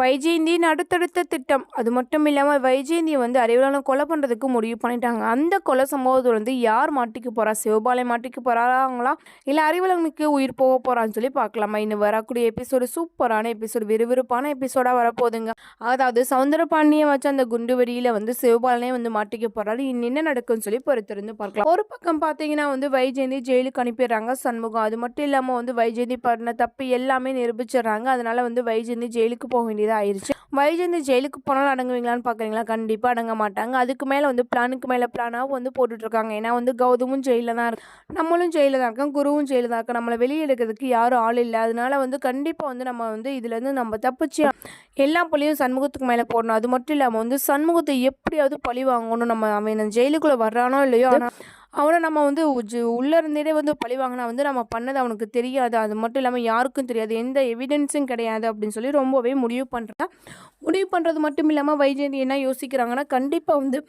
வைஜெயந்தியின் அடுத்தடுத்த திட்டம். அது மட்டும் இல்லாமல் வைஜெயந்தியை வந்து அறிவிலான கொலை பண்ணுறதுக்கு முடிவு பண்ணிட்டாங்க. அந்த கொலை சம்பவத்தில் வந்து யார் மாட்டிக்க போகிறா சிவபாலை மாட்டிக்க போகிறாங்களா இல்லை அறிவுலனுக்கு உயிர் போக போகிறான்னு சொல்லி பார்க்கலாமா இன்னும் வரக்கூடிய எபிசோடு சூப்பரான எபிசோடு விறுவிறுப்பான எபிசோடாக வரப்போகுதுங்க. அதாவது சவுந்தரபாண்டியை வச்சு அந்த குண்டு வெடியில் வந்து சிவபாலனே வந்து மாட்டிக்க போகிறாரு இன்னும் என்ன நடக்கும்னு சொல்லி பொறுத்திருந்து பார்க்கலாம் ஒரு பக்கம் பார்த்தீங்கன்னா வந்து வைஜெயந்தி ஜெயிலுக்கு அனுப்பிடுறாங்க சண்முகம். அது மட்டும் இல்லாமல் வந்து வைஜெயந்தி பண்ண தப்பு எல்லாமே நிரூபிச்சிடுறாங்க. அதனால் வந்து வைஜெயந்தி ஜெயிலுக்கு போக வேண்டியதாக ஆயிடுச்சு வைஜெயந்தி ஜெயிலுக்கு போனாலும் அடங்குவீங்களான்னு பார்க்குறீங்களா கண்டிப்பாக அடங்க மாட்டாங்க. அதுக்கு மேலே வந்து பிளானுக்கு மேலே பிளானாகவும் வந்து போட்டுட்ருக்காங்க. ஏன்னா வந்து கௌதமும் ஜெயிலில் தான் இருக்கு. நம்மளும் ஜெயிலில் தான் இருக்கோம். குருவும் ஜெயிலில் தான் இருக்கோம். நம்மளை வெளியே எடுக்கிறதுக்கு யாரும் ஆள் இல்லை. அதனால வந்து கண்டிப்பாக வந்து நம்ம வந்து இதுலேருந்து நம்ம தப்பிச்சு எல்லா பழியும் சண்முகத்துக்கு மேலே போடணும். அது மட்டும் இல்லாமல் வந்து சண்முகத்தை எப்படியாவது பழி வாங்கணும். நம்ம அவன் ஜெயிலுக்குள்ளே வர்றானோ இல்லையோ ஆனால் அவனை நம்ம வந்து உள்ளேருந்தே இருந்தே வந்து பழி வாங்கினா வந்து நம்ம பண்ணது அவனுக்கு தெரியாது. அது மட்டும் இல்லாமல் யாருக்கும் தெரியாது. எந்த எவிடன்ஸும் கிடையாது அப்படின்னு சொல்லி ரொம்பவே முடிவு பண்ணுறான் முடிவு பண்ணுறது மட்டும் இல்லாமல் வைஜெயந்தி என்ன யோசிக்கிறாங்கன்னா கண்டிப்பாக வந்து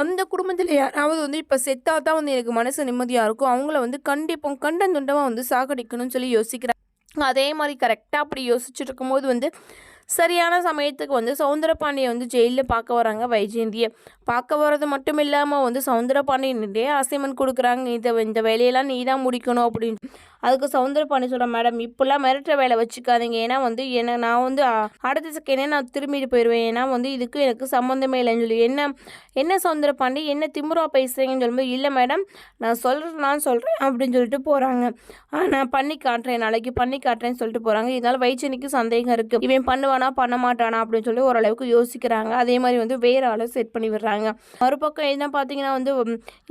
அந்த குடும்பத்தில் யாராவது வந்து இப்போ செத்தா தான் வந்து எனக்கு மனசு நிம்மதியாக இருக்கும். அவங்கள வந்து கண்டிப்பாக கண்டன் துண்டமாக வந்து சாகடிக்கணும்னு சொல்லி யோசிக்கிறாங்க அதே மாதிரி கரெக்டாக அப்படி யோசிச்சுட்டு இருக்கும்போது வந்து சரியான சமயத்துக்கு வந்து சவுந்தரபாண்டியை வந்து ஜெயிலில் பார்க்க வராங்க வைஜெயந்தியை. பார்க்க வர்றது மட்டும் இல்லாமல் வந்து சவுந்தரபாண்டியன்டே அசைன்மெண்ட் கொடுக்குறாங்க. இதை இந்த வேலையெல்லாம் நீ தான் முடிக்கணும் அப்படின்னு. அதுக்கு சவுந்தரபாண்டி சொல்கிறேன் மேடம் இப்போல்லாம் மிரட்டுற வேலை வச்சுக்காதீங்க. ஏன்னா வந்து என்ன நான் வந்து அடுத்த செகண்டே நான் திரும்பிட்டு போயிடுவேன். ஏன்னா வந்து இதுக்கு எனக்கு சம்மந்தமே இல்லைன்னு சொல்லி. என்ன என்ன சவுந்தரபாண்டி என்ன திமுறா பேசுகிறீங்கன்னு சொல்லும்போது இல்லை மேடம் நான் சொல்கிறேன் நான் சொல்கிறேன் அப்படின்னு சொல்லிட்டு போகிறாங்க நான் பண்ணி காட்டுறேன். நாளைக்கு பண்ணி காட்டுறேன்னு சொல்லிட்டு போகிறாங்க இதனால வைச்சனிக்கு சந்தேகம் இருக்குது இவன் பண்ணுவானா பண்ண மாட்டானா? அப்படின்னு சொல்லி ஓரளவுக்கு யோசிக்கிறாங்க. அதே மாதிரி வந்து வேற ஆளை செட் பண்ணி விடுறாங்க. மறுபக்கம் என்ன பார்த்தீங்கன்னா வந்து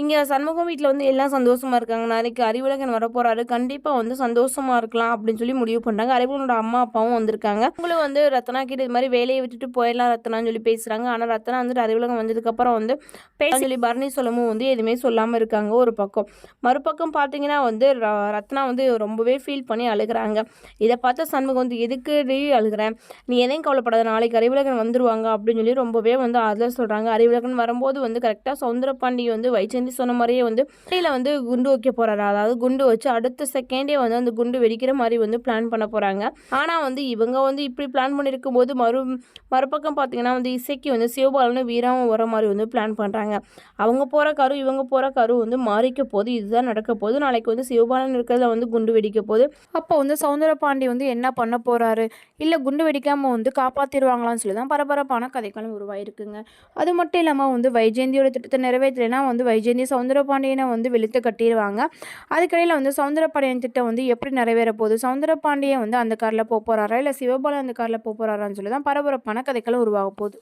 இங்கே சண்முகம் வீட்டில் வந்து எல்லாம் சந்தோஷமா இருக்காங்க. நாளைக்கு அறிவுலகன் வரப்போறாரு. கண்டிப்பாக வந்து சந்தோஷமாக இருக்கலாம் அப்படின்னு சொல்லி முடிவு பண்ணுறாங்க அறிவுலனோட அம்மா அப்பாவும் வந்திருக்காங்க. அவங்களும் வந்து ரத்னா கிட்ட இது மாதிரி வேலையை விட்டுட்டு போயிடலாம் ரத்னான்னு சொல்லி பேசுகிறாங்க ஆனால் ரத்னா வந்துட்டு அறிவுலகம் வந்ததுக்கப்புறம் வந்து பேச சொல்லி பரணி சொல்லமும் வந்து எதுவுமே சொல்லாமல் இருக்காங்க ஒரு பக்கம். மறுபக்கம் பார்த்தீங்கன்னா வந்து ர- ரத்னா வந்து ரொம்பவே ஃபீல் பண்ணி அழுகுறாங்க. இதை பார்த்த சண்முகம் வந்து எதுக்கு அழுகிறேன் நீ எதையும் கவலைப்படாத. நாளைக்கு அறிவுலகன் வந்துருவாங்க. அப்படின்னு சொல்லி ரொம்பவே வந்து அதில் சொல்கிறாங்க அறிவுலகன் வரும்போது வந்து கரெக்டாக சவுந்தரபாண்டி வந்து வைச்சந்தி சொன்ன மாதிரியே வந்து வெளியில் வந்து குண்டு வைக்க போகிறாரு அதாவது குண்டு வச்சு அடுத்த செகண்ட் வந்து அந்த குண்டு வெடிக்கிற மாதிரி வந்து பிளான் பண்ண போகிறாங்க ஆனால் வந்து இவங்க வந்து இப்படி பிளான் பண்ணியிருக்கும் போது மறு மறுபக்கம் பார்த்தீங்கன்னா வந்து இசைக்கு வந்து சிவபாலனும் வீராவும் வர மாதிரி வந்து பிளான் பண்ணுறாங்க அவங்க போகிற கரு இவங்க போகிற கரு வந்து மாறிக்க போகுது. இதுதான் நடக்க போகுது. நாளைக்கு வந்து சிவபாலன் இருக்கிறதுல வந்து குண்டு வெடிக்க போகுது. அப்போ வந்து சவுந்தரபாண்டி வந்து என்ன பண்ண போகிறாரு இல்லை குண்டு வெடிக்காமல் வந்து காப்பாற்றிடுவாங்களான்னு சொல்லி தான் பரபரப்பான கதைகளும் உருவாயிருக்குங்க. அது மட்டும் இல்லாமல் வந்து வைஜெயந்தியோட திட்டத்தை நிறைவேற்றலைன்னா வந்து வைஜெயந்தி சவுந்தரபாண்டியனை வந்து வெளுத்து கட்டிடுவாங்க. அதுக்கடையில் வந்து சவுந்தரபாண்டியன் திட்டம் வந்து எப்படி நிறைவேற போகுது? சவுந்தரபாண்டியன் வந்து அந்த காரில் போக போகிறாரா இல்லை சிவபாலன் அந்த காரில் போக போகிறாரான்னு சொல்லி தான் பரபரப்பான கதைகளும் உருவாக போகுது.